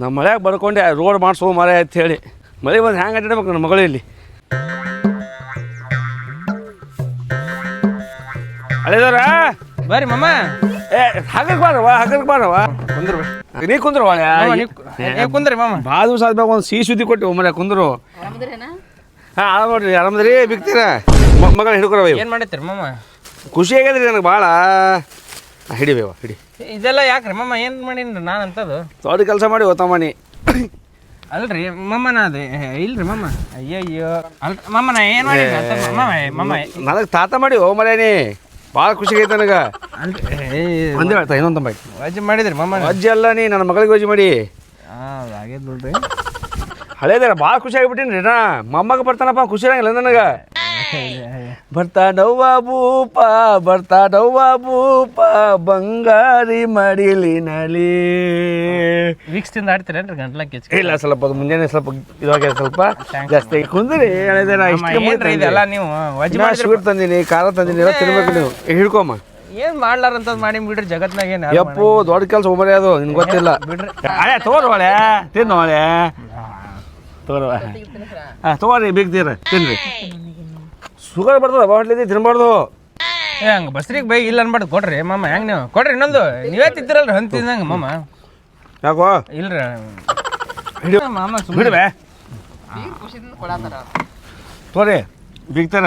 ನಮ್ಮ ಮಳೆಯಾಗ ಬರ್ಕೊಂಡೆ ರೋಡ್ ಮಾಡಿಸೋ ಮರ ಅಂತ ಹೇಳಿ. ಮಳೆ ಬಂದು ಹ್ಯಾಂಗೆ ಅಡ್ಡಾಡ್ಬೇಕು ನನ್ನ ಮಗಳು ಇಲ್ಲಿ. ಹಳೆದವ್ರ ಬರ್ರಿ ಮಮ್ಮ ಏ ಹಗಕ್ ಬಾರವ ಹಗಕ್ ಬಾರವ ಕುಂದ್ರು. ನೀ ಕುಂದ್ರು ನೀವು ಕುಂದ್ರಿ. ಮಾಮ. ಭಾಳ ದಿವಸ ಒಂದು ಸಿಹಿ ಸುದ್ದಿ ಕೊಟ್ಟು ಮರ ಕುಂದ್ರು. ಹಾ ಹಾಂ ಆರಾಮ ನೋಡ್ರಿ ಆರಾಮದ್ರಿ ಬಿಕ್ತೀರ ಮಗಳ ಹಿಡ್ಕೊರವ ಏನ್ ಏನು ಮಾಡತ್ತೀರಿ ಮಾಮ? ಖುಷಿ ಆಗ್ಯದ್ರಿ ನನಗೆ ಭಾಳ ಹಿಡಿಬೇವ ಹಿಡಿ ಇದೆಲ್ಲ ಯಾಕ್ರಿ? ಮಮ್ಮ ಏನು ಮಾಡೀನಿ ನಾನು ಅಂತದು ದೊಡ್ಡ ಕೆಲಸ ಮಾಡಿ ಓತಮ್ಮನಿ ಅಲ್ರಿ ಮಮ್ಮ ನಾ ಅದೇ ಇಲ್ರಿ ಮಮ್ಮ. ಅಯ್ಯಯ್ಯೋ. ಅಲ್ ಮಮ್ಮ ನಾ ಏನು ಮಾಡಿ ಮಮ್ಮ ಮಮ್ಮ ನನಗೆ ತಾತ ಮಾಡಿ ಓ ಮರೇನಿ ಭಾಳ ಖುಷಿ ಆಗೈತೆ ನನಗೆ. ಒಂದೇ ಹೇಳ್ತಾ ಇನ್ನೊಂದು ತಂಬಾಯಿ ವಜ್ಜಿ ಮಾಡಿದ್ರಿ ಮಮ್ಮ ಅಜ್ಜಿ ಅಲ್ಲ ನೀ ನನ್ನ ಮಗಳಿಗೆ ವಜ್ಜಿ ಮಾಡಿ. ಹಾಂ ಬಿಡ್ರಿ ಹಳೇದಾರ ಭಾಳ ಖುಷಿ ಆಗಿಬಿಟ್ಟಿನಿ ನಾ. ಮೊಮ್ಮಗ ಬರ್ತಾನಪ್ಪ ಖುಷಿ ಆಗಲ್ಲ ನನಗೆ. ಬರ್ತಾನವ್ವ ಭೂಪ ಬರ್ತಾನವ್ವ ಬೂಪ ಬಂಗಾರಿ ಮಡಿಲಿನಲಿ ವೀಕ್ಸ್ ತಿಂದು ಆಡ್ತೀರೇನ್ರಿ ಗಂಟ್ಲ ಕೆಚ್ಚ ಇಲ್ಲ ಸ್ವಲ್ಪ ಅದು ಮುಂಜಾನೆ ಸ್ವಲ್ಪ ಇವಾಗ ಸ್ವಲ್ಪ. ಜಾಸ್ತಿ ಕುಂದ್ರಿ ಇದೆಲ್ಲ ನೀವು ಸ್ವೀಟ್ ತಂದಿನಿ ಖಾರ ತಂದಿನಿ ಎಲ್ಲ ತಿನ್ಬೇಕು ನೀವು. ಹಿಡ್ಕೊಮ್ಮ. ಏನು ಮಾಡ್ಲಾರಂತದ್ ಮಾಡಿ ಬಿಡ್ರಿ ಜಗತ್ನಾಗ ಏನ ಯಪ್ಪು ದೊಡ್ಡ ಕೆಲಸ ಒಬ್ಬರೇ ಅದು ನಿನ್ಗೆ ಗೊತ್ತಿಲ್ಲ. ಬಿಡ್ರಿ? ಅಳೆ ತೋರ್ ಒಳೆ ತಿನ್ನು ಒಳೆ ತೋರ್ವ ಹಾಂ. ತಗೋರಿ ಬಿಗ್ತೀರ ತಿನ್ರಿ. ಶುಗರ್ ಬರ್ತದ ಬಾಟ್ಲಿದ್ದು ತಿನ್ಬಾರ್ದು. ಏ ಹಂಗೆ ಬಸ್ರಿಗೆ ಬೈ ಇಲ್ಲ ಅನ್ಬಾರ್ದು ಕೊಡ್ರಿ ಮಾಮ ಹೆಂಗೆ ನೀವು? ಕೊಡ್ರಿ ಇನ್ನೊಂದು. ನೀವೇ ತಿಂತಿರಲ್ರಿ ಹಂತ ತಿಂದಂಗ ಮಾಮ. ಯಾಕೋ? ಇಲ್ರಿ. ಹಿಡಿ ಮಾಮ ಸುಮ್ಮನೆ ಕೊಡತ್ತಾರ ತೋರಿ ಬಿಗ್ತಾನ.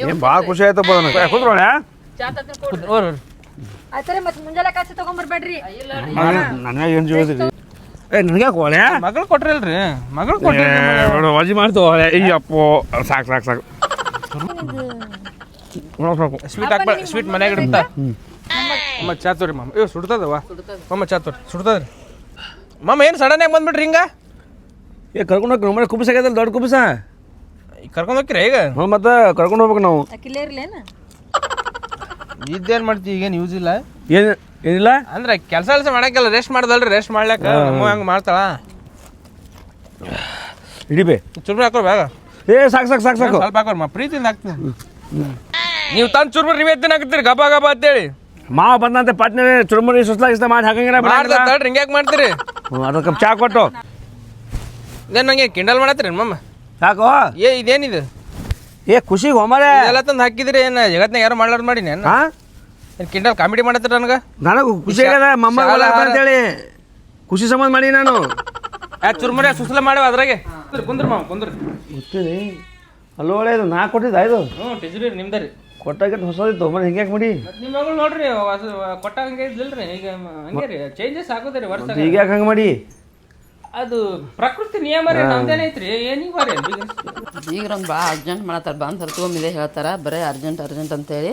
ಏನು ಭಾಳ ಖುಷಿ ಆಯ್ತು ನನಗೆ. ತರ್ತೀನಿ ಆಯ್ತಾರೆ ಮತ್ತೆ ಮುಂಜಾನೆ ಕಾಸಿ ತಗೊಂಬರ್ಬೇಡ್ರಿ. ನನಗೆ ಏನು ಜೀವದಿರಿ ಏ ನನಗೆ ಕೋಳೆ ಮಗಳು ಕೊಟ್ರಿಲ್ರಿ. ಮಗಳು ಕೊಟ್ರಿ ವಜಿ ಮಾಡ್ತು ಒಳೆ ಅಯ್ಯಪ್ಪೋ ಸಾಕು ಸಾಕು ಸಾಕು. ಸ್ವೀಟ್ ಹಾಕ್ಬೇಡ ಸ್ವೀಟ್ ಮನ್ಯಾಗ ಇಡುತ್ತಾ ಅಮ್ಮ ಚಾ ತೋರಿ ಮಾಮ. ಇವ್ ಸುಡ್ತದವ ಮಮ್ಮ ಚಾ ತೋರಿ ಸುಡ್ತದ್ರಿ. ಮಾಮ ಏನು ಸಡನ್ನಾಗಿ ಬಂದ್ಬಿಟ್ರಿ ಹಿಂಗ? ಏ ಕರ್ಕೊಂಡು ಹೋಗಿ ನಮ್ಮ ಕುಬ್ಸ ಆಗ್ಯದಲ್ಲ ದೊಡ್ಡ ಕುಬ್ಸ? ಕರ್ಕೊಂಡು ಹೋಗ್ತೀರಾ ಈಗ? ಹ್ಞೂ ಮತ್ತೆ ಕರ್ಕೊಂಡು ಹೋಗ್ಬೇಕು ನಾವು. ಇದೇನು ಮಾಡ್ತೀವಿ ಈಗೇನು ಯೂಸ್ ಇಲ್ಲ? ಏನು ಏನಿಲ್ಲ? ಅಂದ್ರೆ ಕೆಲಸ ಕೆಲಸ ಮಾಡಕ್ಕೆಲ್ಲ ರೆಸ್ಟ್ ಮಾಡ್ದಲ್ರಿ ರೆಸ್ಟ್ ಮಾಡ್ಲಾಕ ನಮ್ಮ ಹಂಗೆ ಮಾಡ್ತಾಳ. ಹಿಡಿಬೇ ಚುರ್ಮುರಿ ಹಾಕೋ ಬೇಗ ಏ ಸಾಕು ಸಾಕು ಸಾಕು ಸಾಕು. ಸ್ವಲ್ಪ ಹಾಕೋರ್ಮ ಪ್ರೀತಿಯಿಂದ ಹಾಕ್ತೀನಿ. ನೀವು ತಂದು ಚುರ್ಮುರಿ ನೀವೇ ತಿನ್ನ ಹಾಕ್ತೀರಿ ಗಬ ಗಬ ಅಂತೇಳಿ. ಮಾವ ಬಂದಂತೆ ಪಟ್ನೆ ಚುರುಮುರಿ ಸುಸ್ಲಾ ಇಸ್ತ ಮಾಡಿ ಹಾಕಂಗಿಲ್ಲ ಮಾಡ್ದ ತಡ್ರಿ ಹಿಂಗೆ ಯಾಕೆ ಮಾಡ್ತೀರಿ ಅದಕ್ಕೆ ಚಾ ಕೊಟ್ಟು. ಇದೇನು ನಂಗೆ ಕಿಂಡಲ್ ಮಾಡತ್ರಿ ಮಮ್ಮ ಸಾಕು ಏ ಇದೇನಿದು? ಏ ಖುಷಿಗೆ ಹೋಮರೆ. ಎಲ್ಲ ತಂದು ಹಾಕಿದ್ರಿ ಏನು ಜಗತ್ನಾಗ ಯಾರು ಮಾಡ್ಲಾರ್ದು ಮಾಡೀನಿ ಏನು ಹಾ? ಕಿಂಡಲ್ ಕಾಮಿಡಿ ಮಾಡತ್ರಿ ನನಗೆ? ನನಗೆ ಖುಷಿ ಆಗ್ಯದ ಮಮ್ಮ ಅಂತೇಳಿ ಖುಷಿ ಸಂಬಂಧ ಮಾಡಿ ನಾನು. ಯಾ ಚುರ್ಮುರಿ ಸುಸಲ ಮಾಡ್ಯಾವ ಅದ್ರಾಗೆ. ಕುಂದ್ರ ಮಾವ ಕುಂದ್ರಿ. ಗೊತ್ತೀನಿ ಅಲ್ಲೋ ಒಳ್ಳೆಯದು ನಾ ಕೊಟ್ಟಿದ್ದ ಇದು ಹ್ಞೂ ಟೆಜುರಿ ನಿಮ್ದ ರೀ. ಕೊಟ್ಟಾಗಿಟ್ಟು ಹೊಸದಿತ್ತು ಮನೆ ಹಿಂಗ್ಯಾಕೆ ಮಾಡಿ ನಿಮ್ಮ ಮಗಳು ನೋಡ್ರಿ ಕೊಟ್ಟಾಗ ಹಂಗೆ ಇದ್ದಿಲ್ರಿ ಈಗ ಹಂಗೆ ರೀ ಚೇಂಜಸ್ ಆಗೋದ್ರಿ ವರ್ಷ ಈಗ ಯಾಕೆ ಹಂಗೆ ಮಾಡಿ? ಅದು ಪ್ರಕೃತಿ ನಿಯಮ ರೀ ನಮ್ದೇನೈತ್ರಿ ಏನಿಗೆ ಈಗ? ನಮ್ಗೆ ಭಾಳ ಅರ್ಜೆಂಟ್ ಮಾಡತ್ತಾರ ಬಂದು ಹರ್ಕೊಂಬಿದೆ ಹೇಳ್ತಾರ ಬರೀ ಅರ್ಜೆಂಟ್ ಅರ್ಜೆಂಟ್ ಅಂತೇಳಿ.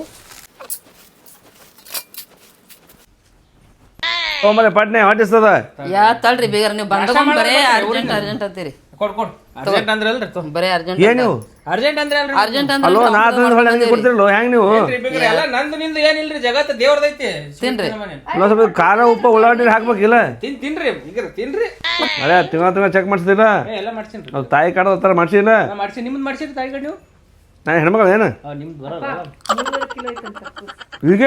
ಹೋಮರೆ ಪಟ್ನೆ ಹೊಟ್ಟಿಸ್ತದ. ಯಾ ತಳ್ರಿ ಬೇಗ ನೀವು ಬಂದಾಗ ಬರೇ ಅರ್ಜೆಂಟ್ ಅರ್ಜೆಂಟ್ ಅಂತೀರಿ. ಕೊಡ್ ಕೊಡ್. ಅರ್ಜೆಂಟ್ ಅಂದ್ರೆ ಅಲ್ರಿ ತೊ ಬರೇ ಅರ್ಜೆಂಟ್ ಏನು ನೀವು? ಅರ್ಜೆಂಟ್ ಅಂದ್ರೆ ಅಲ್ರಿ ಅರ್ಜೆಂಟ್ ಅಂದ್ರೆ ಅಲ್ಲೋ ನಾ ತಂದು ಹೊಳೆ ಹಂಗೆ ಕೊಡ್ತಿರಲ್ಲ ಹೆಂಗೆ ನೀವು? ಏನ್ರಿ ಎಲ್ಲ ನಂದು ನಿಂದು ಏನಿಲ್ರಿ ಜಗತ್ತ ದೇವ್ರದೈತಿ ತಿನ್ರಿ. ಅಲ್ಲ ಸ್ವಲ್ಪ ಖಾರ ಉಪ್ಪು ಉಳ್ಳಾಗಡ್ಡಿ ಹಾಕ್ಬೇಕಿಲ್ಲ ತಿನ್ ತಿನ್ರಿ ಈಗ ತಿನ್ರಿ. ಅದೇ ತಿಂಗಳ ತಿಂಗಳ ಚೆಕ್ ಮಾಡಿಸ್ತೀರ ಏ, ಎಲ್ಲ ಮಾಡ್ಸಿನ್ರಿ ಅದು ತಾಯಿ ಕಾಡದ ತರ ಮಾಡ್ಸಿಲ್ಲ ನಾ ಮಾಡ್ಸಿ ನಿಮ್ದು ಮಾಡ್ಸಿರಿ ತಾಯಿ ನೀವು? ನಾನು ಹೆಣ್ಮಗಳು ಏನು? ನಿಮ್ದು ಬರಲ್ಲ. ಈಗ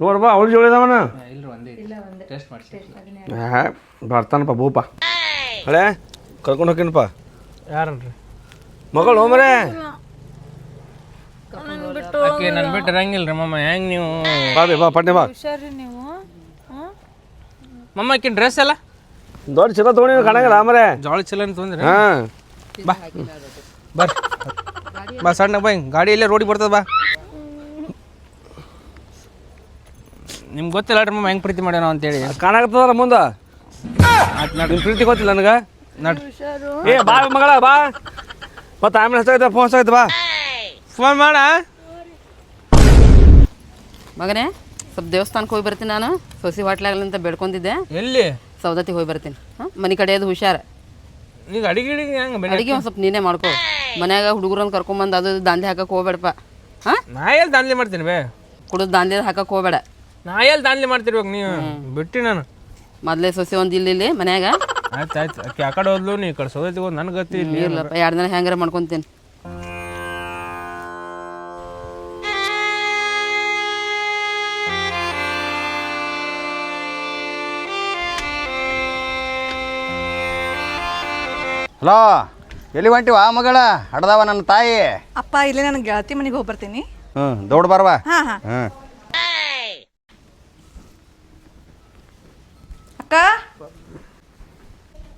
ಬಾ ಅವಳ ಜೋಳ ಇದಾವನ ಇಲ್ಲ ಒಂದೇ. ಟೆಸ್ಟ್ ಮಾಡ್ಸಿ. ಬರ್ತಾನಪ್ಪ ಭೂಪ ಹಳೆ ಕರ್ಕೊಂಡು ಹೋಗ್ತೀನಪ್ಪ ಯಾರನ್ರಿ? ಮಗಳು ಹೋಮರೆ ಆಕೆ ನನ್ ಬಿಟ್ಟು ಇರಂಗಿಲ್ರಿ ಮಮ್ಮ. ಹೆಂಗ್ ನೀವು? ಬಾ ಬೇ ಬಾ ಪಟ್ನೆ ಬಾ. ನೀವು. ಮಮ್ಮ ಆಕಿನ ಡ್ರೆಸ್ ಎಲ್ಲ? ದೊಡ್ಡ ಚಲೋ ತೊಗೊಂಡಿ ಕಾಣಂಗಿಲ್ಲ ಆಮರೆ ಜೋಳ ಚಲೋ ಅಂತ ತೊಂದ್ರಿ ಹಾಂ. ಬಾ. ಬರ್ ಬಾ ಸಣ್ಣ ಬಾ ಗಾಡಿ ಇಲ್ಲೇ ರೋಡಿಗೆ ಬರ್ತದ ಬಾ. ನಿಮ್ಗೆ ಗೊತ್ತಿಲ್ಲ ರೀ ಮಮ್ಮ ಹೆಂಗ್ ಪ್ರೀತಿ ಮಾಡ್ಯಾನ ಅಂತೇಳಿ. ಕಾಣಕತ್ತದಲ್ಲ ಮುಂದ? ನಿಮ್ ಪ್ರೀತಿ ಗೊತ್ತಿಲ್ಲ ನನಗೆ? ಏ ಬಾ ಮಗಳ ಬಾ. ಮತ್ತೆ ಆಮೇಲೆ ಹಚ್ಚಾಯ್ತ ಫೋನ್ ಹಚ್ಚಾಗತ್ತೆ ಬಾ. ಫೋನ್ ಮಾಡ. ಮಗನೇ ಸ್ವಲ್ಪ ದೇವಸ್ಥಾನಕ್ಕೆ ಹೋಗಿ ಬರ್ತೀನಿ ನಾನು. ಸೊಸಿ ಹೋಟ್ಲಾಗಲಿ ಅಂತ ಬೇಡ್ಕೊಂಡಿದ್ದೆ. ಎಲ್ಲಿ? ಸೌದತ್ತಿಗೆ ಹೋಗಿ ಬರ್ತೀನಿ. ಹಾಂ ಮನೆ ಕಡೆಯದು ಹುಷಾರ. ಈಗ ಅಡಿಗೆ ಗಿಡಿಗೆ ಹೆಂಗೆ ಬೆಳೆ ಅಡಿಗೆ ಒಂದು ಸ್ವಲ್ಪ ನೀನೇ ಮಾಡ್ಕೋ. ಮನ್ಯಾಗ ಹುಡುಗರನ್ನ ಕರ್ಕೊಂಬಂದು ಅದು ದಾಂದಿ ದಾಂಧೆ ಹಾಕಕ್ಕೆ ಹೋಗ್ಬೇಡಪ್ಪ. ಹಾಂ? ನಾ ಎಲ್ಲಿ ದಾನ್ಲಿ ಮಾಡ್ತೀನಿ ಬೇ? ಕುಡಿದು ದಾಂಧೆ ಹಾಕಕ್ಕೆ ಹೋಗ್ಬೇಡ. ನಾ ಎಲ್ಲಿ ದಾನ್ಲಿ ಮಾಡ್ತಿರ್ಬೇಕು ನೀವು. ಬಿಟ್ಟಿ ನಾನು. ಮೊದಲೇ ಸೊಸೆ ಒಂದು ಇಲ್ಲಿ ಇಲ್ಲಿ ಮನ್ಯಾಗ. ಆಯ್ತು ಆಯ್ತು. ಆಕೆ ಆ ಕಡೆ ಹೋದ್ಲು ನೀ ಈ ಕಡೆ ಸೋದೈತಿ ಹೋದ್ ನನಗೆ ಗತಿ ಇಲ್ಲಪ್ಪ ಎರಡು ದಿನ ಹೆಂಗಾರ ಮಾಡ್ಕೊತೀನಿ. ಹಲೋ ಎಲ್ಲಿ ಹೊಂಟಿವ ಮಗಳ? ಹಡ್ದವ ನನ್ನ ತಾಯಿ? ಅಪ್ಪ ಇಲ್ಲಿ ನನ್ನ ಗೆಳತಿ ಮನೆಗೆ ಹೋಗಿ ಬರ್ತೀನಿ ಹ್ಞೂ ದೌಡ್ ಬರ್ವಾ? ಹಾ ಹಾ. ಹ್ಞೂ ಅಕ್ಕ?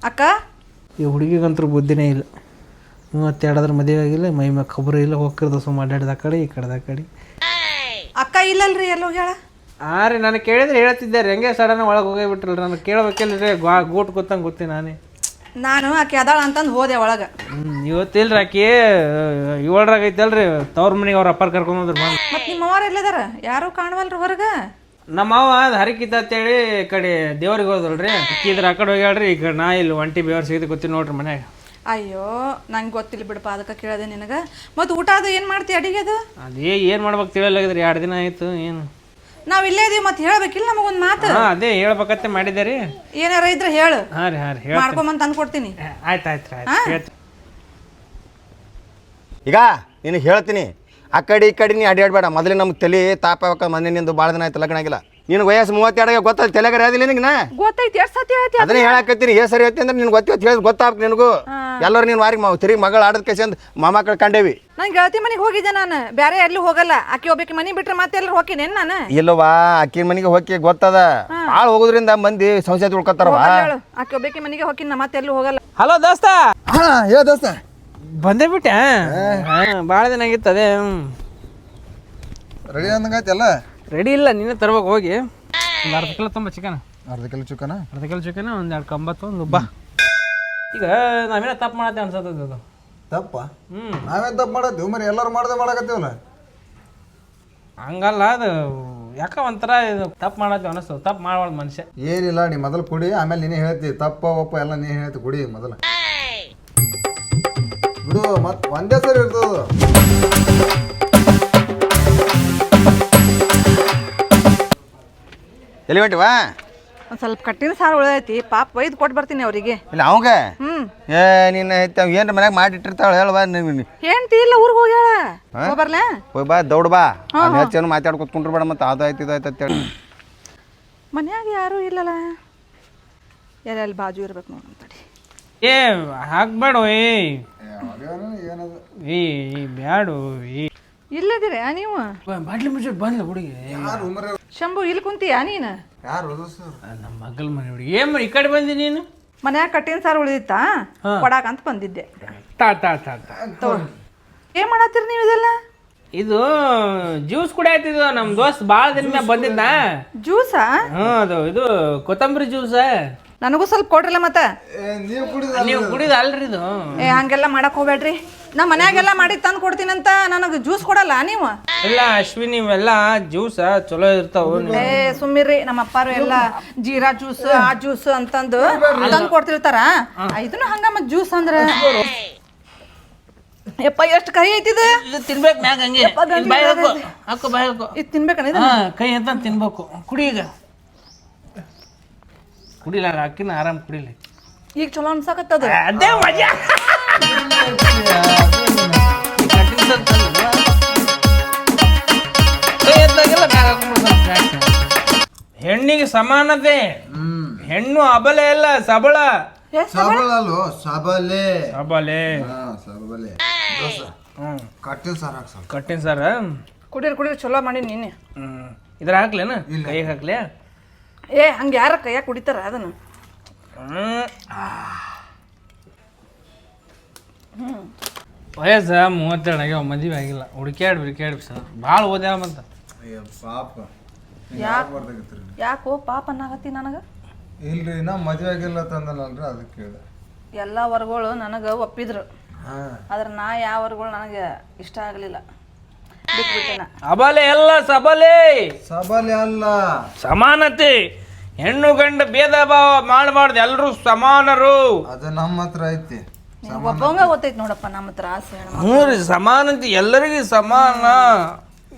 ಅಕ್ಕ? ಈ ಹುಡುಗಿಗಂತೂ ಬುದ್ಧಿನೇ ಇಲ್ಲ. ಮೂವತ್ತೆರಡದ್ರ ಮದುವೆ ಆಗಿಲ್ಲ ಮೈ ಮ್ಯಾಗ ಖಬರ ಇಲ್ಲ ಹೋಗಿರ್ದ ಸುಮ್ಮ ಅಡ್ಡಾಡ್ದ ಆ ಕಡೆ ಈ ಕಡೆದ ಕಡೆ. ಅಕ್ಕ ಇಲ್ಲಲ್ರಿ ಎಲ್ಲ ಹೋಗ್ಯಾಳ ಆ ರೀ ನಾನು ಕೇಳಿದ್ರೆ ಹೇಳ್ತಿದ್ದೆ ರೀ ಹೆಂಗೆ ಸಡನ್ ಒಳಗೆ ಹೋಗಿಬಿಟ್ರಲ್ಲ ನಾನು ಕೇಳ್ಬೇಕಿಲ್ಲ ರೀ ಗೂಟ್ ಗೊತ್ತಂಗೆ ಗೊತ್ತಿ ನಾನೇ. ನಾನು ಆಕೆ ಅದಾಳ ಅಂತಂದು ಹೋದೆ ಒಳಗೆ. ಹ್ಞೂ ಇವತ್ತಿಲ್ರಿ ಆಕಿ ಏಳರಾಗ ಐತಲ್ರಿ ತವ್ರ ಮನೆಗೆ ಅವ್ರ ಅಪ್ಪಾರ ಕರ್ಕೊಂಡು ಹೋದ್ರು ಬಂದು. ಮತ್ತು ನಿಮ್ಮ ಅವ್ರ ಎಲ್ಲದಾರ? ಯಾರು ಕಾಣವಲ್ರಿ ಹೊರಗೆ? ನಮ್ಮ ಮಾವ ಅದು ಹರಿಕಿತ್ತ ಅಂತೇಳಿ ಈ ಕಡೆ ದೇವ್ರಿಗೆ ಹೋದಲ್ರಿ ಇದ್ರ ಆ ಕಡೆ ಹೋಗ್ಯಾಳ್ರಿ. ಈಗ ನಾ ಇಲ್ಲಿ ಒಂಟಿ ಬೇವ್ರ ಸಿಗದೆ ಗೊತ್ತಿ ನೋಡ್ರಿ ಮನ್ಯಾಗ. ಅಯ್ಯೋ ನಂಗೆ ಗೊತ್ತಿಲ್ಲ ಬಿಡಪ್ಪ ಅದಕ್ಕೆ ಕೇಳಿದೆ ನಿನಗೆ. ಮತ್ತು ಊಟ ಅದು ಏನು ಮಾಡ್ತಿ ಅಡಿಗೆ ಅದು? ಅದೇ ಏನು ಮಾಡ್ಬೇಕು ತಿಳಿಯಲ್ಲಾಗಿದ್ರಿ ಎರಡು ದಿನ ಆಯ್ತು ಏನು. ನಾವು ಇಲ್ಲೇ ಇದೀವಿ ಮತ್ತೆ ಹೇಳ್ಬೇಕಿಲ್ಲ ನಮಗೊಂದು ಮಾತು? ಹಾಂ ಅದೇ ಹೇಳ್ಬೇಕತ್ತೆ ಮಾಡಿದ್ದೆ ರೀ. ಏನಾರ ಇದ್ರೆ ಹೇಳು. ಹಾಂ ರೀ ಹಾಂ ರೀ ಹೇಳ್ತೀನಿ. ಮಾಡ್ಕೊಂಬಂದು ತಂದು ಕೊಡ್ತೀನಿ. ಆಯ್ತು ಆಯ್ತು ರೀ ಆಯ್ತು. ಹೇಳ್ತೀನಿ. ಈಗ ನಿನಗೆ ಹೇಳ್ತೀನಿ ಆ ಕಡೆ ಈ ಕಡೆ ನೀ ಅಡ್ಡಾಡಬೇಡ ಮೊದಲೇ ನಮ್ಗೆ ತಲೆ ತಾಪ ಮನೆ ನಿಂದು ಭಾಳ ದಿನ ಆಯ್ತು ಲಗ್ನ ಆಗಿಲ್ಲ. ನಿನಗೆ ವಯಸ್ಸು ಮೂವತ್ತೆರಡಿಗೆ ಗೊತ್ತಲ್ಲ ತಲೆಗಾರ ಯಾವ್ದಿಲ್ಲ ನಿನಗೆ ನಾ? ಗೊತ್ತೈತಿ ಎಷ್ಟು ಸತಿ ಹೇಳ್ತಿ ಅದನ್ನೇ ಹೇಳಕತ್ತೀನಿ ಏ ಸರಿ ಐತಿ ಅಂದ್ರೆ ನಿನ್ಗೆ ಗೊತ್ತಿತ್ತು ಹೇಳಿ ಗೊತ್ತಾಗ್ಬೇಕು ನಿನಗೂ. ಎಲ್ಲರೂ ನೀನು ವಾರಿ ಮಾವು ತಿರುಗಿ ಮಗಳು ಆಡದ ಕೇಸಿ ಅಂತ ಮೊಮ್ಮಕ್ಕಳು ಕಂಡೇವಿ. ನಾನು ಗೆಳತಿ ಮನೆಗೆ ಹೋಗಿದ್ದೆ ನಾನು. ಬೇರೆ ಎಲ್ಲೂ ಹೋಗಲ್ಲ. ಅಕ್ಕಿ ಒಬ್ಬಾಕಿ ಮನೆ ಬಿಟ್ರೆ ಮತ್ತೆ ಎಲ್ಲರೂ ಹೋಗಿನೇನು ನಾನು? ಇಲ್ಲವಾ ಅಕ್ಕಿ ಮನೆಗೆ ಹೋಗಿ ಗೊತ್ತದ. ಆಳ್ ಹೋಗೋದ್ರಿಂದ ಮಂದಿ ಸಂಶಯ ತಿಳ್ಕೊತಾರ ಹೇಳು. ಆಕೆ ಒಬ್ಬಾಕಿ ಮನೆಗೆ ಹೋಗಿ ನಾ ಮತ್ತೆ ಎಲ್ಲೂ ಹೋಗಲ್ಲ. ಹಲೋ ದೋಸ್ತ. ಹಾ ಹೇಳ ದೋಸ್ತ. ಬಂದೇ ಬಿಟ್ಟೆ ಭಾಳ ದಿನ ಆಗಿತ್ತು ಅದೇ ರೆಡಿ ಅಂದಂಗಾಯ್ತಲ್ಲ? ರೆಡಿ ಇಲ್ಲ ನೀನೇ ತರ್ಬೇಕು ಹೋಗಿ. ಒಂದು ಅರ್ಧ ಕಿಲೋ ತುಂಬ ಚಿಕನ್ ಅರ್ಧ ಕಿಲೋ ಚಿಕನ ಅರ್ಧ ಕಿಲೋ ಚಿಕನ್ ಒಂದು ಎರಡು ಕಂಬತ್ತು ಒಂದು ಬಾ ಈಗ ನಾವೇನ ತಪ್ಪು ಮಾಡತ್ತೆ ಅನ್ಸತ್ತದ ಅದು? ತಪ್ಪ? ಹ್ಞೂ ನಾವೇನು ತಪ್ಪು ಮಾಡತ್ತೀವಿ? ಮರಿ ಎಲ್ಲರೂ ಮಾಡ್ದೆ ಮಾಡಕತ್ತೀವಲ್ಲ? ಹಂಗಲ್ಲ ಅದು ಯಾಕ ಒಂಥರ ಇದು ತಪ್ಪು ಮಾಡತ್ತೆ ಅನಿಸ್ತದೆ ತಪ್ಪು ಮಾಡಬಾರ್ದು ಮನುಷ್ಯ. ಏನಿಲ್ಲ ನೀ ಮೊದಲು ಕುಡಿ ಆಮೇಲೆ ನೀನೇ ಹೇಳ್ತಿ. ತಪ್ಪ ಒಪ್ಪ ಎಲ್ಲ ನೀನು ಹೇಳ್ತಿ. ಕುಡಿ ಮೊದಲು. ಬಿಡು ಮತ್ ಒಂದೇ ಸರಿ ಇರ್ತದ. ಎಲ್ಲಿ ಹೊಂಟಿವಾ? ಒಂದು ಸ್ವಲ್ಪ ಕಟ್ಟಿನ ಸಾರು ಉಳಿದೈತಿ ಪಾಪ ಒಯ್ದು ಕೊಟ್ಟು ಬರ್ತೀನಿ ಅವರಿಗೆ. ಇಲ್ಲ ಅವಂಗ? ಹ್ಞೂ ಏ ನೀನು ಏನು ಮನ್ಯಾಗ ಮಾಡಿಟ್ಟಿರ್ತಾಳೆ ಹೇಳುವ ನೀನು ಹೆಂಡ್ತಿ ಇಲ್ಲ ಊರಿಗೆ ಹೋಗ್ಯಾಳ? ಹೋಗ್ಬರ್ಲ ಹೋಯ್ ಬಾ ದೌಡ್ ಬಾ. ಹೆಚ್ಚೇನು ಹೆಚ್ಚೇನು ಕೂತ್ಕೊಂಡ್ರು ಬೇಡ ಮತ್ತೆ ಅದು ಆಯ್ತು ಇದು ಆಯ್ತು ಅಂತೇಳಿ ಮನ್ಯಾಗ ಯಾರೂ ಇಲ್ಲಲ್ಲ ಎಲ್ಲ ಬಾಜು ಇರ್ಬೇಕು ನೋಡಿ ಅಂತಡಿ ಏ ಹಾಕ್ಬೇಡ ಏ ಏನದು ಏ ಏ ಬ್ಯಾಡು ಏ ಇಲ್ಲದಿರ ನೀವು? ಬಾಟ್ಲಿ ಮುಚ್ಚಿ ಬಂದ್ಲ ಹುಡುಗಿ. ಶಂಭು ಇಲ್ಲಿ ಕುಂತೀಯಾ ನೀನು? ನಮ್ಮ ಮಗಲ್ ಮನೆ ಹುಡುಗಿ. ಏನ್ ಮಾಡಿ ಈ ಕಡೆ ಬಂದಿ ನೀನು? ಮನ್ಯಾಗ ಕಟ್ಟಿನ ಸಾರು ಉಳಿದಿತ್ತಾ? ಕೊಡಾಕಂತ ಬಂದಿದ್ದೆ. ತಾ ತಾ ತಾ ತಾ. ಏನ್ ಮಾಡತ್ತೀರಿ ನೀವು ಇದೆಲ್ಲ? ಇದು ಜ್ಯೂಸ್ ಕುಡಿಯತ್ತಿದ್ದು ನಮ್ಮ ದೋಸ್ತ್ ಭಾಳ ದಿನ ಮ್ಯಾಗ್ ಬಂದಿದ್ದ ಜ್ಯೂಸಾ? ಹ್ಞೂ ಅದು ಇದು ಕೊತ್ತಂಬರಿ ಜ್ಯೂಸ. ನನಗೂ ಸ್ವಲ್ಪ ಕೊಡ್ರಲ್ಲ ಮತ್ತೆ? ನೀವು ಕುಡಿದ ನೀವು ಕುಡಿದ ಅಲ್ರಿ ಇದು. ಏ ಹಂಗೆಲ್ಲ ಮಾಡಕ್ ಹೋಗ್ಬೇಡ್ರಿ. ನಾ ಮನ್ಯಾಗೆಲ್ಲ ಮಾಡಿ ತಂದು ಕೊಡ್ತೀನಂತ ನನಗೆ ಜ್ಯೂಸ್ ಕೊಡಲ್ಲ ನೀವು? ಇಲ್ಲ ಅಶ್ವಿನಿ ಇವೆಲ್ಲ ಜ್ಯೂಸ್ ಚಲೋ ಇರ್ತಾವ ಏ ಸುಮ್ಮಿರ್ರಿ ನಮ್ಮ ಅಪ್ಪಾರು ಎಲ್ಲ ಜೀರಾ ಜ್ಯೂಸ್ ಆ ಜ್ಯೂಸ್ ಅಂತಂದು ತಂದು ಕೊಡ್ತಿರ್ತಾರ. ಇದನ್ನ ಹಂಗ ಮತ್ ಜ್ಯೂಸ್ ಅಂದ್ರ ಯಪ್ಪ ಎಷ್ಟು ಕೈ ಐತಿದು ಇದು? ತಿನ್ಬೇಕು ಮ್ಯಾಗ ಹಂಗೆ. ಬಾಯ್ ಹಾಕು ಬಾಯ್ ಹಾಕು ಇದು ತಿನ್ಬೇಕಣ್ಣ ಕೈ ಅಂತ ತಿನ್ಬೇಕು. ಕುಡಿ ಈಗ. ಕುಡಿಲ್ಲ ಅಕ್ಕಿನ ಆರಾಮ್ ಕುಡಿಲಿ. ಈಗ ಚಲೋ ಅನ್ಸಾಕತ್ತದ? ಅದೇ ಮಜಾ. ಹೆಣ್ಣಿಗೆ ಸಮಾನತೆ. ಹೆಣ್ಣು ಅಬಲೆ ಅಲ್ಲ ಸಬಳ. ಸಬಳ? ಅಲ್ಲೋ ಸಬಲೆ. ಸಬಲೆ. ಹಾ ಸಬಲೆ. ಹ್ಮ್ ಕಟ್ಟಿನ ಸಾರು ಹಾಕ್ ಸ್ವಲ್ಪ ಕಟ್ಟಿನ ಸರ್? ಕುಡೀರಿ ಕುಡೀರಿ ಚಲೋ ಮಾಡಿ ನೀನೆ ಹ್ಮ್. ಇದ್ರ ಹಾಕ್ಲೇನ? ಕೈಗೆ ಹಾಕ್ಲೆ? ಏ ಹಂಗೆ ಯಾರ ಕೈಯ ಕುಡಿತಾರ ಅದನ್ನು? ಹ್ಮ್. ವಯಸ್ಸ ಮೂವತ್ತೆರಡು ಆಗ್ಯಾವ ಮದುವೆ ಆಗಿಲ್ಲ. ಹುಡುಕ್ಯಾಡ್ ಹುಡುಕ್ಯಾಡ್ ಸರ್. ಭಾಳ ಓದ್ಯಾವ ಮಂತ ಅಯ್ಯ ಪಾಪ. ಯಾಕ್ ಯಾಕೋ? ಪಾಪ ಅನ್ನಾಗತ್ತಿ ನನಗೆ? ಇಲ್ರಿ ನಾ ಮದ್ವೆ ಆಗಿಲ್ಲ ತಂದಲ್ಲಲ್ರಿ ಅದಕ್ಕೆ ಕೇಳಿದೆ ಎಲ್ಲ ವರ್ಗಳು ನನಗೆ ಒಪ್ಪಿದ್ರು. ಹಾ. ಆದ್ರೆ ನಾ ಯಾವ ವರ್ಗಗಳು ನನಗೆ ಇಷ್ಟ ಆಗಲಿಲ್ಲ. ಬಿಟ್ಬಿಟ್ಟೆ ನಾ ಅಬಲೆ ಎಲ್ಲ ಸಬಲೆ. ಸಬಲೆ ಅಲ್ಲ. ಸಮಾನತೆ. ಹೆಣ್ಣು ಗಂಡ ಭೇದ ಭಾವ ಮಾಡಬಾರ್ದು ಎಲ್ಲರೂ ಸಮಾನರು. ಅದು ನಮ್ಮ ಹತ್ರ ಐತಿ. ಗೊತ್ತೈತಿ ನೋಡಪ್ಪ ನಮ್ಮ ಹತ್ರ ಆಸೆ ಹೆಣ್ಮಕ್ಳು. ಹ್ಞೂ ರೀ ಸಮಾನತೆ ಎಲ್ಲರಿಗೂ ಸಮಾನ.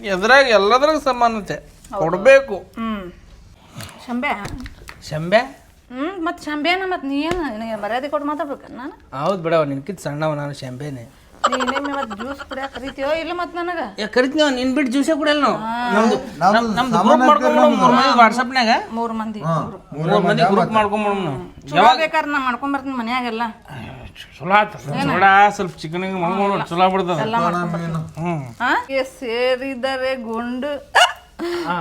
ಎದ್ರಾಗ ಎಲ್ಲದ್ರಾಗ ಸಮಾನತೆ. ಕೊಡಬೇಕು. ಹ್ಮ್. ಶಂಬೆ ಶಂಬೆ ಹ್ಮ್ ಮತ್ತೆ ಶಂಬೆನ ಮತ್ತೆ ನೀ ಏನು ಮರ್ಯಾದೆ ಕೊಟ್ಟು ಮಾತಾಡ್ಬೇಕು ನಾನು? ಹೌದು ಬಿಡವ ನಿನ್ಕಿತ್ ಸಣ್ಣವ ನಾನು ಶಂಬೆನೆ ನೀನೇ ಮತ್ತೆ ಜ್ಯೂಸ್ ಕುಡಿಯಾಕ ಕರಿತೀಯೋ ಇಲ್ಲ ಮತ್ತೆ ನನಗೆ? ಯಾ ಕರಿತೀವಿ ನಿನ್ ಬಿಟ್ಟು ಜ್ಯೂಸೇ ಕುಡಿಯಲ್ಲ ನಾವು ನಮ್ದು ನಮ್ದು ನಮ್ದು ಗ್ರೂಪ್ ಮಾಡ್ಕೊಂಡ್ಬಿಡು ಮೂರು ಮಂದಿ. ವಾಟ್ಸಪ್ನಾಗ ಮೂರು ಮಂದಿ. ಮೂರು ಮಂದಿ ಗ್ರೂಪ್ ಮಾಡ್ಕೊಂಡು ನಾವು ಚಲೋ ಬೇಕಾದ್ರೆ ನಾ ಮಾಡ್ಕೊಂಡ್ ಬರ್ತೀನಿ ಮನ್ಯಾಗೆಲ್ಲ. ಚಲೋ ಆತ. ಚಿಕನ್ ಸ್ವಲ್ಪ ಮಾಡ್ಕೊಂಡು ಚಲೋ ಬಿಡ್ತದ ಹ್ಮ್. ಆ? ಗೆ ಸೇರಿದರೆ ಗುಂಡು.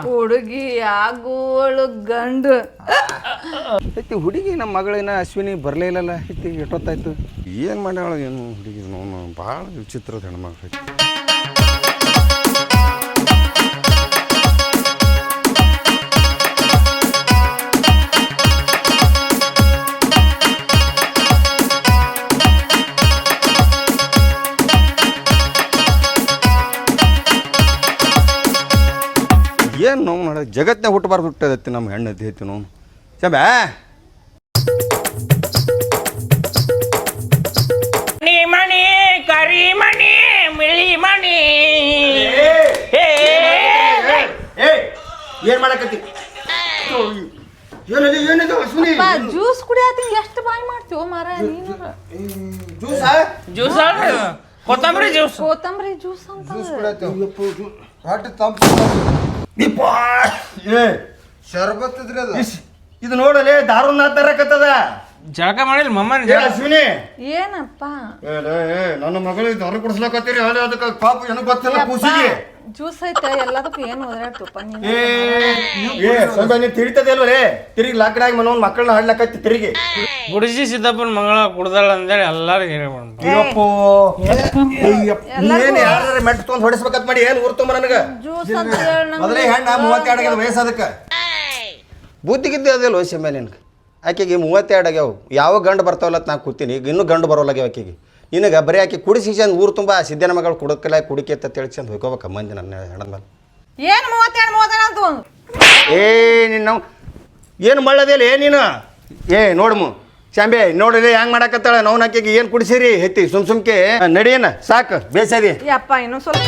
ಹುಡುಗಿ ಆಗುವಳು ಗಂಡು. ಐತಿ ಹುಡುಗಿ ನಮ್ಮ ಮಗಳಿನ ಅಶ್ವಿನಿ ಬರಲೇ ಇಲ್ಲಲ್ಲ ಐತಿ ಎಷ್ಟೊತ್ತಾಯ್ತು? ಏನು ಮಾಡ್ಯಾಳ ಏನು ಹುಡುಗಿ ಭಾಳ ವಿಚಿತ್ರದ ಹೆಣ್ಮಕ್ಳು ಐತಿ ಜಗತ್ತಿನ ಹುಟ್ಟಬಾರ್ದು ಹುಟ್ಟದತ್ತಿ ನಮ್ಮ ಹೆಣ್ಣು ಐತಿ ನೋವು ಚಂಬ ಮಣಿ ಮಣಿ ಕರಿ ಮಣಿ ಮಿಳಿ ಮಣಿ. ಏನು ಮಾಡಕತ್ತಿ? ಏನಿದೆ ಏನಿದೆ ಅಶ್ವಿನಿ ಜ್ಯೂಸ್ ಕುಡಿಯಾತಿ ಎಷ್ಟು ಬಾಯ್ ಮಾಡ್ತೀವೋ ಮಾರ ನೀನು. ಜ್ಯೂಸ್? ಜ್ಯೂಸ್ ಕೊತ್ತಂಬರಿ ಜ್ಯೂಸ್. ಕೊತ್ತಂಬರಿ ಜ್ಯೂಸ್ ಅಂತ. ಹೊಟ್ಟೆ ತಂಪು. ಏ ಶರ್ಬತ್ ಇದ್ರಿ ಅದು? ಇದು ನೋಡಲೆ ದಾರುನ ತರಕತ್ತದ. ಜಳಕ ಮಾಡಿಲ್ಲ ಮಮ್ಮನ ಏ ಅಶ್ವಿನಿ ಏನಪ್ಪ? ಏ ಲೇ, ಏ, ನನ್ನ ಮಗಳಿಗೆ ದಾರು ಕುಡಿಸ್ಲಕತ್ತೀರಿ ಅದೇ ಅದಕ್ಕೆ ಪಾಪ ಏನು ಗೊತ್ತಿಲ್ಲ ಕೂಸಿಗೆ. ಜ್ಯೂಸ್ ಐತೆ ಎಲ್ಲದಕ್ಕೂ ಏನು ಓದಾಡ್ತಪ್ಪ ನೀನು. ಏ ಏ ಸ್ವಲ್ಪ ನೀನು ತಿರಿತದೆ ಅಲ್ವೇ ತಿರುಗಿ ಆಗಿ ಮನೋನ್ ಮಕ್ಕಳನ್ನ ಹಾಡ್ಲಾಕತ್ತಿ ತಿರುಗಿ. ಗುಡಿಸಿ ಸಿದ್ದಪ್ಪನ ಮಂಗಳ ಕುಡ್ದಾಳ ಅಂದೇಳಿ ಎಲ್ಲಾರು ಹೇಳ್ಕೊಂಡು ಅಯ್ಯಪ್ಪ. ಏನು ಯಾರು ಮೆಟ್ ತೊಗೊಂಡು ಹೊಡಿಸ್ಬೇಕಂತ ಮಾಡಿ ಏನು ಊರ್ ತುಂಬ ನನಗೆ? ಜ್ಯೂಸ್ ಅಂತ ಹೇಳಿ ನಂಗೆ. ಮೊದಲೇ ಹೆಣ್ಣ ಮೂವತ್ತೆರಡು ಆಗ್ಯದ ವಯಸ್ಸು ಅದಕ್ಕೆ. ಬುದ್ಧಿಗಿದ್ದೆ ಅದೇ ವಯಸ್ಸು ಮೇಲೆ ನಿನ್ಗೆ. ಆಕೆಗೆ ಮೂವತ್ತೆರಡು ಆಗ್ಯಾವ. ಯಾವ ಗಂಡು ಬರ್ತಾವಲ್ಲ ಅಂತ ನಾ ಕೂತೀನಿ. ಈಗ ಇನ್ನೂ ಗಂಡು ಬರೋಲ್ಲಾಗ್ಯಾವ ಆಕೆಗೆ. ನಿನಗೆ ಬರೀ ಆಕೆ ಕುಡಿಸಿ ಚಂದ ಊರು ತುಂಬ ಸಿದ್ಧನ ಮಗಳು ಕುಡಕಲ್ಲ ಕುಡಿಕೆ ಅಂತ ತಿಳಿ ಚಂದ ಹೋಗ್ಕೋಬೇಕ ಮಂದಿ ನನ್ನ ಹೆಣದ ಮೇಲೆ ಏನು ಮೂವತ್ತೆರಡು ಮೂವತ್ತೆರಡು ಅಂತ ಒಂದು. ಏ ನಿನ್ನ ಏನು ಮಳ್ಳದಿಲ್ಲ ಏ ನೀನು? ಏ ನೋಡಮು ಶಾಂಬೆ ನೋಡಿದ್ರೆ ಹೆಂಗ್ ಮಾಡಕತ್ತಾಳ? ನಾವು ಆಕೆಗೆ ಏನು ಕುಡಿಸಿರಿ? ಹೆತ್ತಿ ಸುಮ್ ಸುಮ್ಕೆ. ನಡಿಯನ ಸಾಕು ಬೇಸದಿ. ಅಪ್ಪ ಇನ್ನೂ ಸ್ವಲ್ಪ.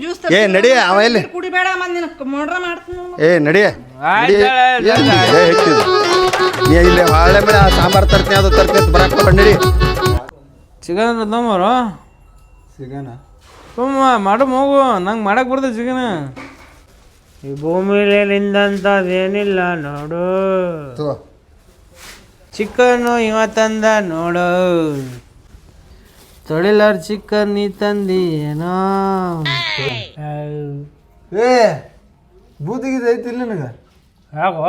ಜ್ಯೂಸ್ ಏ, ನಡಿ, ಅವ ಎಲ್ಲಿ? ಕುಡಿಬೇಡ ಮತ್ ನಿನ್ ಮೊಡ್ರ ಮಾಡ್ತೀನಿ ಏ ನಡಿ ಆಯ್ತ್ ಆಯ್ತ್ ಆಯ್ತ್. ನೀ ಇಲ್ಲಿ ಹಾಳೆ ಮೇಲೆ ಆ ಸಾಂಬಾರ್ ತರ್ತೀನಿ ಅದು ತರ್ತೀನಿ ಚಿಕನ್ ತುಂಬ ಮಾಡು ಮಗು ನಂಗೆ ಮಾಡಕ್ ಬರ್ತದೆ ಚಿಕನ್ ಈ ಭೂಮಿಲಿ ನಿಂದಂಥದ್ದೇನಿಲ್ಲ ನೋಡು. ತೋ. ಇವತ್ತಂದ ಇವ ತಂದ ನೋಡು. ತೊಳಿಲಾರ ಚಿಕನ್ ನೀ ತಂದಿ ಏನೋ? ಏ ಬೂತಿಗಿದ ಐತಿ ಇಲ್ಲಿ ನಿನಗೆ? ಯಾಕೋ?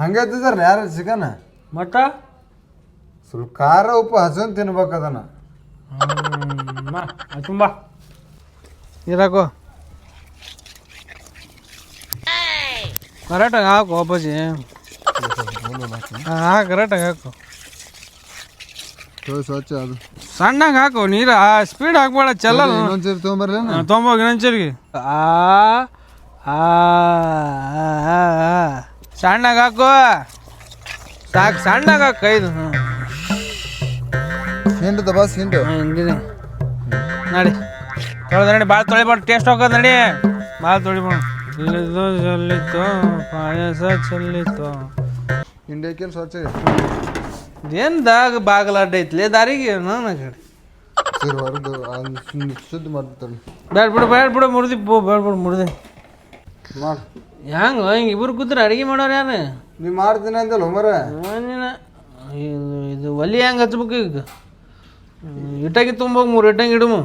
ಹಂಗೆ ತಿಂದಾರ ಯಾರು ಚಿಕನ್? ಮಟ ಸ್ವಲ್ಪ ಖಾರ ಉಪ್ಪು ಹಸನ್ ತಿನ್ಬೇಕು ಅದನ್ನ ತುಂಬ ಇರಾಕೋ. ಕರೆಕ್ಟಾಗಿ ಹಾಕು ಅಪ್ಪಾಜಿ. ಹಾಂ ಕರೆಕ್ಟಾಗಿ ಹಾಕು. ಸ್ವಚ್ಛ ಅದು. ಸಣ್ಣಗೆ ಹಾಕು ನೀರ ಸ್ಪೀಡ್ ಹಾಕ್ಬೇಡ ಚೆಲ್ಲಲ್ಲ ಇನ್ನೊಂದ್ಸರಿ ತೊಗೊಂಬರ್ಲೇನ ತೊಂಬೋಗಿ ಇನ್ನೊಂಚರಿಗೆ ಆ ಆ ಆ, ಆ, ಆ. ಸಣ್ಣಗೆ ಹಾಕು. ಸಾಕು ಸಣ್ಣಗೆ ಹಾಕು ಐದು ಹ್ಞೂ ಹಿಂಡು ಬಸ್ ಹಿಂಡು ಹಿಂದಿನಿ ನಡಿ. ತೊಳೆದ ನಡಿ ಭಾಳ ತೊಳಿಬಾರ್ದು ಟೇಸ್ಟ್ ಹೋಗೋದು ನಡಿ. ಭಾಳ ತೊಳಿಬಾರ್ದು ಚೆಲ್ಲಿತು ಚೆಲ್ಲಿತು ಪಾಯಸ ಚೆಲ್ಲಿತು ಹಿಂಡೇಕೇನು ಸ್ವಚ್ಛ ಏನು ದಾಗ ಬಾಗಲ ಅಡ್ಡ ಐತ್ಲೆ ದಾರಿಗೆ ನಾನು ಕಡೆ? ಸರಿ ಹೊರದು ಬ್ಯಾಡ ಬಿಡು ಬ್ಯಾಡ ಬಿಡು ಮುರಿದಿ ಬೋ ಬ್ಯಾಡ ಬಿಡು ಮುರಿದೆ. ಮಾಡು. ಹೆಂಗ ಹಿಂಗೆ ಇಬ್ರು ಕೂತ್ರೆ ಅಡಿಗೆ ಮಾಡೋರು ಯಾರು? ನೀ ಮಾಡ್ತೀನಿ ಅಂತಲ್ಲ ಮರ ನೀನು ಇದು ಇದು ಒಲಿ ಹೆಂಗೆ ಹಚ್ಬೇಕು ಈಗ? ಇಟ್ಟಂಗಿ ತುಂಬೋಗಿ ಮೂರು ಇಟ್ಟಂಗಿ ಇಡುಮು.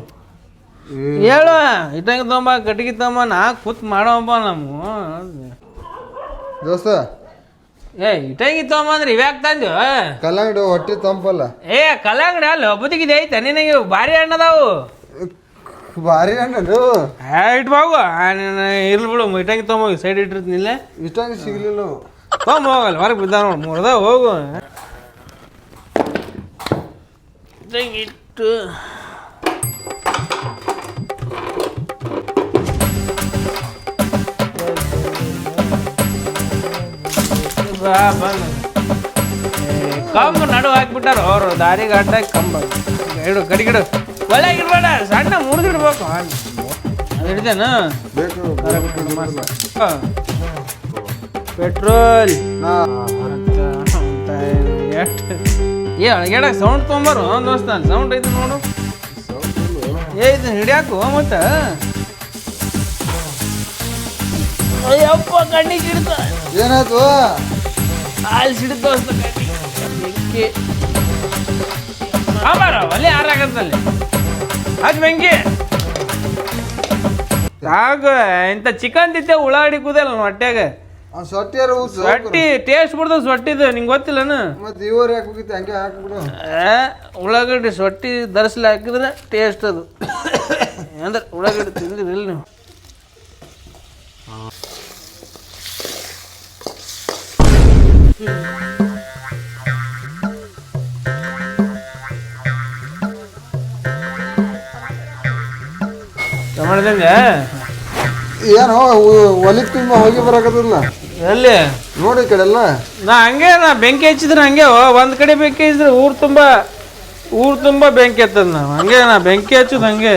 ಹೇಳು ಇಟ್ಟಾಗಿ ತೊಂಬ ಕಟ್ಟಿಗೆ ತೊಂಬ ನಾ ಕೂತ್ ಮಾಡೋಪ್ಪ ನಮ್ಮ ದೋಸ್ತ ಏ ಇಟ್ಟಂಗಿ ತಗೊಂಬಂದ್ರೆ ಇವ್ಯಾಕ್ ತಂದು ಕಲ್ಲಂಗಡಿ ಹೊಟ್ಟೆ ತಂಪಲ್ಲ. ಏ ಕಲ್ಲಂಗಡಿ ಅಲ್ಲ ಒಬ್ಬದಿಗಿದೆ ಐತೆ ನಿನಗೆ ಭಾರಿ ಹಣ್ಣದಾವು. ಭಾರಿ ಹಣ್ಣು ಹೇ ಇಟ್ಬಾಗು ಇರ್ಲಿ ಬಿಡು ಇಟ್ಟಂಗಿ ತೊಂಬೋಗಿ ಸೈಡ್ ಇಟ್ಟಿರ್ತೀನಿಲ್ಲ ಇಷ್ಟಂಗೆ ಸಿಗ್ಲಿಲ್ಲ ಅವು. ತೊಂಬ ಹೋಗಲ್ಲ ಹೊರಗೆ ಬಿದ್ದ ನೋಡಿ ಮೂರ್ದ ಹೋಗು. ಇಟ್ಟು ಬಾ ಬಂದ ಕಂಬ ನಡು ಹಾಕ್ಬಿಟ್ಟಾರ. ಅವರು ದಾರಿಗೆ ಅಡ್ಡ ಕಂಬ. ಇಡು ಒಳ್ಳೆ ಇರ್ಬೇಡ ಸಣ್ಣ ಮುರಿದಿಡ್ಬೇಕು ಅದು ಹಿಡ್ದೇನು? ಬೇಕು. ಪೆಟ್ರೋಲ್. ಎಷ್ಟು? ಏ ಅಳಗೇಡ ಸೌಂಡ್ ತೊಗೊಂಬರು ದೋಸ್ತ. ಸೌಂಡ್ ಐತೆ ನೋಡು. ಏ ಇದನ್ನ ಹಿಡಿಯಾಕು ಮತ್ತ? ಅಯ್ಯಪ್ಪ ಕಣ್ಣಿಗೆ ಹಿಡಿತ. ಏನಾಯ್ತು? ಅಲ್ಲಿ ಸಿಡಿದ ದೋಸ್ತ. ಬೆಂಕಿ. ಆಮಾರ ಒಲೆ ಆರಾಗತ್ತಲ್ಲಿ ಹಚ್ ಬೆಂಕಿ. ಸಾಕು ಇಂಥ ಚಿಕನ್ ತಿತ್ತೆ ಉಳ್ಳಾಗಡ್ಡಿ ಕೂದಲ್ಲ ಅವ್ನು ಸೊಟ್ಟಿಯಾರ ಸೊಟ್ಟಿ ಟೇಸ್ಟ್ ಬಿಡ್ದು ಸೊಟ್ಟಿದು ನಿಂಗೆ ಗೊತ್ತಿಲ್ಲನು ಮತ್ತೆ ಇವ್ರು ಯಾಕೆ ಹೋಗಿತ್ತು ಹಂಗೆ ಹಾಕ್ಬಿಡು. ಉಳ್ಳಾಗಡ್ಡಿ ಸೊಟ್ಟಿ ದರ್ಸಲಿ ಹಾಕಿದ್ರೆ ಟೇಸ್ಟ್ ಅದು. ಅಂದ್ರೆ ಉಳ್ಳಾಗಡ್ಡಿ ತಿಂದಿರಿಲ್ಲ ನೀವು. ಮಾಡಿದಂಗೆ? ಏನು ಒಲಿ ತುಂಬ ಹೋಗಿ ಬರಾಕತ್ತಲ್ಲ. ಎಲ್ಲಿ? ನೋಡಿ ಕಡೆ ಎಲ್ಲ ನಾ ಹಂಗೆ ನಾ ಬೆಂಕಿ ಹಚ್ಚಿದ್ರೆ ಹಂಗೆ ಒಂದು ಕಡೆ ಬೆಂಕಿ ಹಚ್ಚಿದ್ರೆ ಊರು ತುಂಬ ಊರು ತುಂಬ ಬೆಂಕಿ ಹತ್ತದ ನಾವು. ಹಂಗೆ ನಾ ಬೆಂಕಿ ಹಚ್ಚೋದು ಹಂಗೆ.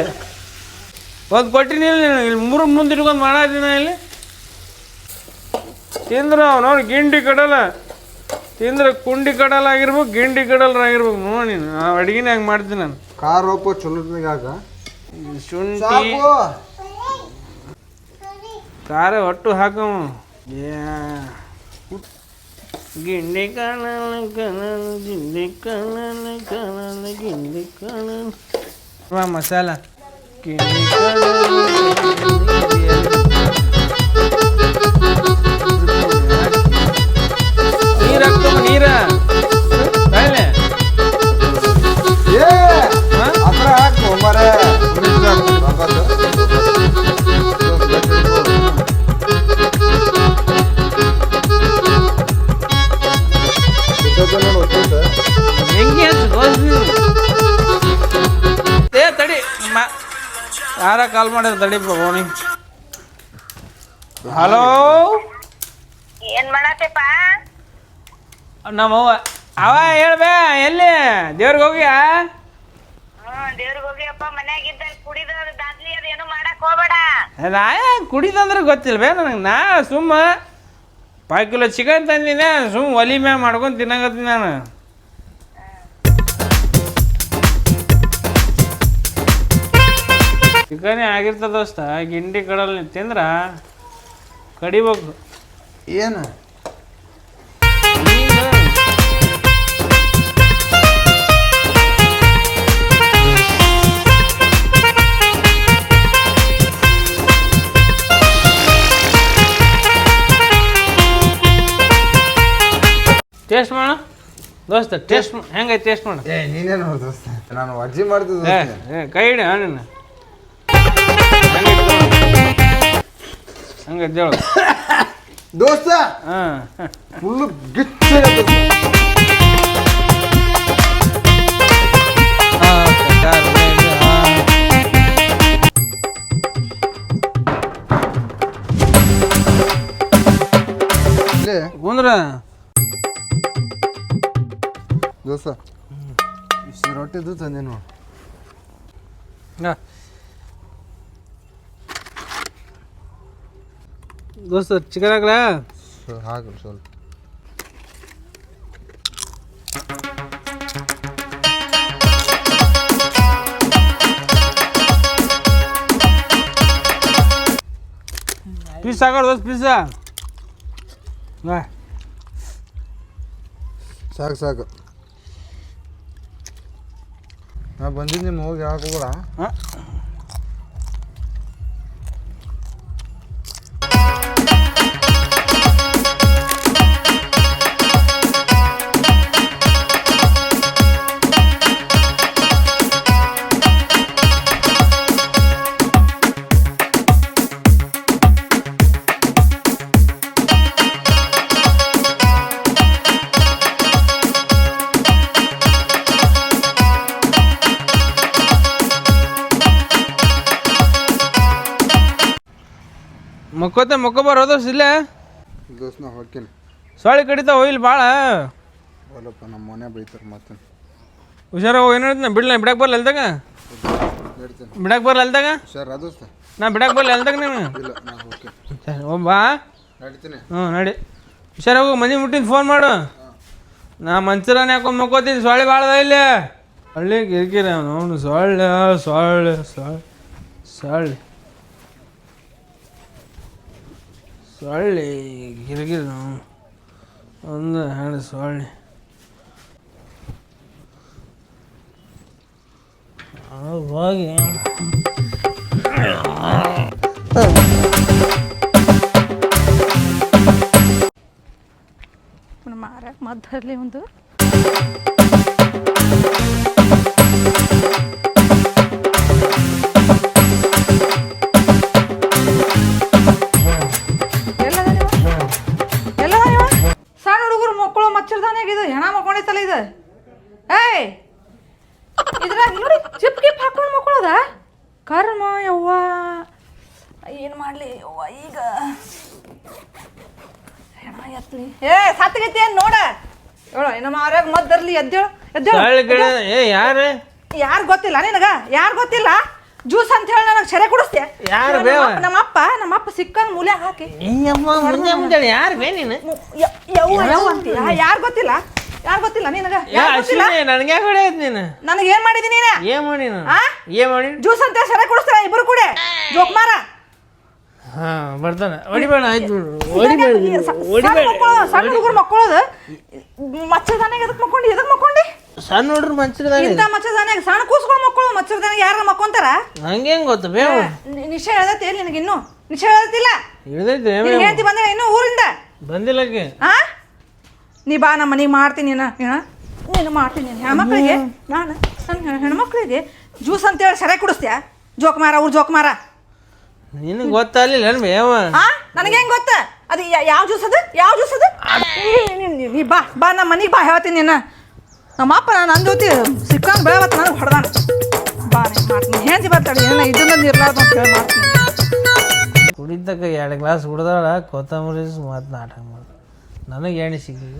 ಒಂದು ಕೊಟ್ಟಿನಿ ಇಲ್ಲಿ ಮೂರು ಮುಂದೆ ಇಟ್ಕೊಂಡು ಮಾಡಿನ ಇಲ್ಲಿ. ತಿಂದ್ರೆ ಅವ್ ನೋಡಿ ಗಿಂಡಿ ಕಡಲ ತಿಂದ್ರೆ ಕುಂಡಿ ಕಡಲ್ ಆಗಿರ್ಬೇಕು ಗಿಂಡಿ ಕಡಲ್ ಆಗಿರ್ಬೇಕು ನೋಡಿ ಆ ಅಡ್ಗಿನ ಹಂಗೆ ಮಾಡ್ತೀನಿ ನಾನು. ಕಾರ್ ಒಪ್ಪ ಚಲೋ ಶುಂಠಿ ಕಾರ ಖಾರ ಒಟ್ಟು ಹಾಕವು ಗಿಂಡಿ ಕಣ ಕಣಲ ಗಿಂಡಿ ಕಾಣಲ ಕಣಲ ಗಿಂಡಿ ಕಣಲ ಮಸಾಲ. ಗಿಂಡಿ ನೀರು ಮಾಡಿದ್ರು ತಡಿ ಫೋನಿ ಹಲೋ ಏನ್ ಮಾಡತ್ತೇಪ ನಮ್ಮವ್ವ. ಅವ ಹೇಳ್ಬೇ ಎಲ್ಲಿ? ದೇವ್ರಿಗೆ ಹೋಗ್ಯಾ? ದೇವ್ರಿಗೆ ಹೋಗಿಯಪ್ಪ ಮನ್ಯಾಗಿದ್ದ ಕುಡಿದ ದಾದ್ಲಿ ಅದ ಏನು ಮಾಡಕ್ ಹೋಗ್ಬೇಡ. ನಾ ಕುಡಿದಂದ್ರೆ ಗೊತ್ತಿಲ್ವೇ ನನಗೆ? ನಾ ಸುಮ್ಮ ಪಾವ್ ಕಿಲೋ ಚಿಕನ್ ತಂದಿನ ಸುಮ್ಮ ಒಲಿ ಮ್ಯಾಗ ಮಾಡ್ಕೊಂಡು ತಿನ್ನಕತ್ತೀನಿ ನಾನು. ಚಿಕನೇ ಆಗಿರ್ತದೆ ದೋಸ್ತ ಗಿಂಡಿ ಕಡಲ್ ತಿಂದ್ರ ಕಡಿಬೇಕು. ಏನು? ಟೇಸ್ಟ್ ಮಾಡ. ದೋಸ್ತ ಟೇಸ್ಟ್ ಹೆಂಗೈತೆ ಟೇಸ್ಟ್ ಮಾಡ. ಏ ನೀನೇನು ದೋಸ್ತ? ನಾನು ಅಜ್ಜಿ ಮಾಡ್ತಿದ್ದೆ ಕೈ ಹಿಡಿ ನಿನ್ನ ಹಂಗೆ ಎದ್ದೇಳು. ದೋಸ್ತ ಹಾಂ. ಫುಲ್ಲು ಗಿಚ್ಚ ಕುಂದ್ರ. ದೋಸ್ತ ರೊಟ್ಟಿ ರೊಟ್ಟಿದ್ದು ತಂದೆ ನೋಡು. ದೋಸ್ತ ಚಿಕನ್ ಹಾಕ್ಲಾ ಸೊ ಹಾಕು ಸ್ವಲ್ಪ ಪೀಸ್ ಹಾಕೋರು ದೋಸ್ತ ಪೀಸ ಬಾ ಸಾಕು ಸಾಕು ನಾ ಬಂದಿದ್ದು ನಿಮ್ಮ ಹೋಗಿ ಹಾಕೋಬೇಡ ಹಾಂ ಮಕ್ಕೋತೆ ಮುಕ್ಕ ಬರೋದು ಇಲ್ಲೇ? ದೋಸ್ತ ನಾ ಹೊಕ್ಕೇನೆ. ಸೊಳ್ಳೆ ಕಡಿತಾವ ಹೋಯ್ಲಿ ಭಾಳ ಹೊಲಪ್ಪ ನಮ್ಮ ಮನೆ ಬೈತಾರೆ ಮತ್ತೆ ಹುಷಾರಾಗ ಏನು ಹೇಳ್ತೀನಿ ಬಿಡ್ಲ ಬಿಡಕ್ಕೆ ಬರಲ್ಲ ಅಲ್ದಾಗ ಹೇಳ್ತೇನೆ ಬಿಡಕ್ಕೆ ಬರಲ್ಲ ಅಲ್ದಾಗ ಸರ್ ದೋಸ್ತ ನಾ ಬಿಡಕ್ಕೆ ಬರಲ್ಲ ಅಲ್ದಾಗ ನೀನು? ಇಲ್ಲ ನಾ ಓಕೆ ಸರಿ, ಒಬ್ಬ ನಡಿತೀನಿ. ಹ್ಞೂ ನಡಿ. ಹುಷಾರಾಗು ಮನೆ ಮುಟ್ಟಿನ ಫೋನ್ ಮಾಡು. ನಾ ಮಂಚರಾನ ಹಾಕೊಂಡು ಮಕ್ಕೋತೀನಿ ಸೊಳ್ಳೆ ಭಾಳದ ಇಲ್ಲಿ. ಹಳ್ಳಿ ಕಿರಿಕಿರಿ ಅವನು ಸೊಳ್ಳೆ ಸೊಳ್ಳೆ ಸೊಳ್ಳೆ ಸೊಳ್ಳೆ. ಸೊಳ್ಳೆ ಗಿರಗಿರ ಒಂದು ಹೆಣ್ಣು ಸೊಳ್ಳೆ. ಹೋಗಿ. ಮಾರ್ಯಾಕ ಮದ್ದರ್ಲಿ ಒಂದು. ಏ ಸತ್ತಗೈತಿ ಏನು ನೋಡ? ಹೇಳು ನಮ್ಮ ಆರ್ಯಾಗ ಮದ್ದರ್ಲಿ ಎದ್ದೇಳು ಎದ್ದೇಳು ಏ ಯಾರು? ಯಾರು ಗೊತ್ತಿಲ್ಲ ನಿನಗ? ಯಾರು ಗೊತ್ತಿಲ್ಲ? ಜ್ಯೂಸ್ ಅಂತ ಹೇಳಿ ನನಗೆ ಸೆರೆ ಕುಡಿಸ್ತೆ ಯಾರು ಅಪ್ಪ ನಮ್ಮ ಅಪ್ಪ ಸಿಕ್ಕನ್ ಮೂಲೆ ಹಾಕಿ. ಅಮ್ಮ ಮುಂಜೆ ಮುಂಜಾನೆ ಯಾರು ಬೇ ನೀನು? ಯಾರು? ಗೊತ್ತಿಲ್ಲ? ಯಾರು ಗೊತ್ತಿಲ್ಲ ನಿನಗ? ಯಾರು ಗೊತ್ತಿಲ್ಲ? ಅಶ್ವಿನಿ ನನಗೆ ಹೊಡೆಯದ್ ನೀನು? ನನಗೆ ಏನ್ ಮಾಡಿದೀನಿ ನೀನು? ಏನ್ ಮಾಡಿ? ಏನ್ ಮಾಡಿ ಜ್ಯೂಸ್ ಅಂತ ಸೆರೆ ಕುಡಿಸ್ತಾರ ಇಬ್ರು ಕೂಡ? ಜೋಕ್ಮಾರ ಹಾ ಬರ್ತಾನೆ ಹೊಡಿಬೇಡ ಆಯ್ತು ಹೊಡಿಬೇಡ ನೀನು. ಸಣ್ಣ ಸಣ್ಣ ಹುಡುಗರು ಮಕ್ಕಳದು ಮಚ್ಚದಾನಾಗ ಎದಕ್ ಮಕ್ಕೊಂಡಿ ಎದಕ್ ಮಕ್ಕೊಂಡಿ? ಸಣ್ಣ ಹುಡುಗರು ಮಂಚದಾಗ ಇಂತ ಮಚ್ಚದಾನಾಗ ಸಣ್ಣ ಕೂಸ್ಗಳು ಮಕ್ಕಳು ಮಚ್ಚದಾನಾಗ ಯಾರ ಮಕ್ಕೊಂತಾರ? ಹಂಗೆ ಹೆಂಗ್ ಗೊತ್ತ ಬೇವ ನಿ- ನಿಶ್ಚಯ ಎಲ್ಲಿ ನಿನಗೆ ಇನ್ನು? ನಿಶ ಹೇಳ್ದೈತಿಲ್ಲ? ಹಿಡ್ದೈತೆ ನಿನ್ ಹೇಳ್ತಿ ಬಂದ್ರೆ ಇನ್ನೂ ಊರಿಂದ? ಬಂದಿಲ್ಲ ಆ? ನೀ ಬಾ ನಮ್ಮ ಮನೆಗೆ ಮಾಡ್ತೀನಿ ಏನ ನೀನು. ಮಾಡ್ತೀನಿ ಹೆಣ್ಮಕ್ಳಿಗೆ ನಾನು ನನ್ನ ಹೆಣ್ಮಕ್ಳಿಗೆ ಜ್ಯೂಸ್ ಅಂತೇಳಿ ಸರಿಯಾಗಿ ಕುಡಿಸ್ತೀಯ? ಜೋಕ್ ಮಾರ ಅವ್ರು ಜೋಕ್ ಮಾರ. ನಿನಗೆ ಗೊತ್ತಾಗ್ಲಿಲ್ಲ ಬೇವ ಆ? ನನಗೆ ಹೆಂಗ್ ಗೊತ್ತ? ಅದು ಯಾವ ಜ್ಯೂಸ್ ಅದು? ಯಾವ ಜ್ಯೂಸ್ ಅದು? ನೀ- ನೀ- ನೀ- ನೀ ಬಾ ಬಾ ನಮ್ಮ ಮನೆಗೆ ಬಾ ಹೇಳ್ತೀನಿ ನೀನು. ನಮ್ಮ ಅಪ್ಪ ನಾನು ನನ್ನ ಜೊತೆ ಸಿಕ್ಕಂಗೆ ಬೆಳವತ್ತು ನನಗೆ ಹೊಡೆದಾನ. ಬಾ ನೀನು ಮಾಡ್ತೀನಿ. ಹೆಂತಿ ಬರ್ತಾಳೆ ಏನೋ ಇದನ್ನ ಇರ್ಲಾರ್ದು ಅಂತ ಹೇಳಿ ಮಾಡ್ತೀನಿ. ಕುಡಿತಕ್ಕ ಎರಡು ಗ್ಲಾಸ್ ಕುಡ್ದಾಳ ಕೊತ್ತಂಬರಿ ಮತ್ತು ನಾಟಕ ಮಾಡಿ ನನಗೆ ಎಣ್ಣೆ ಸಿಗ್ಲಿ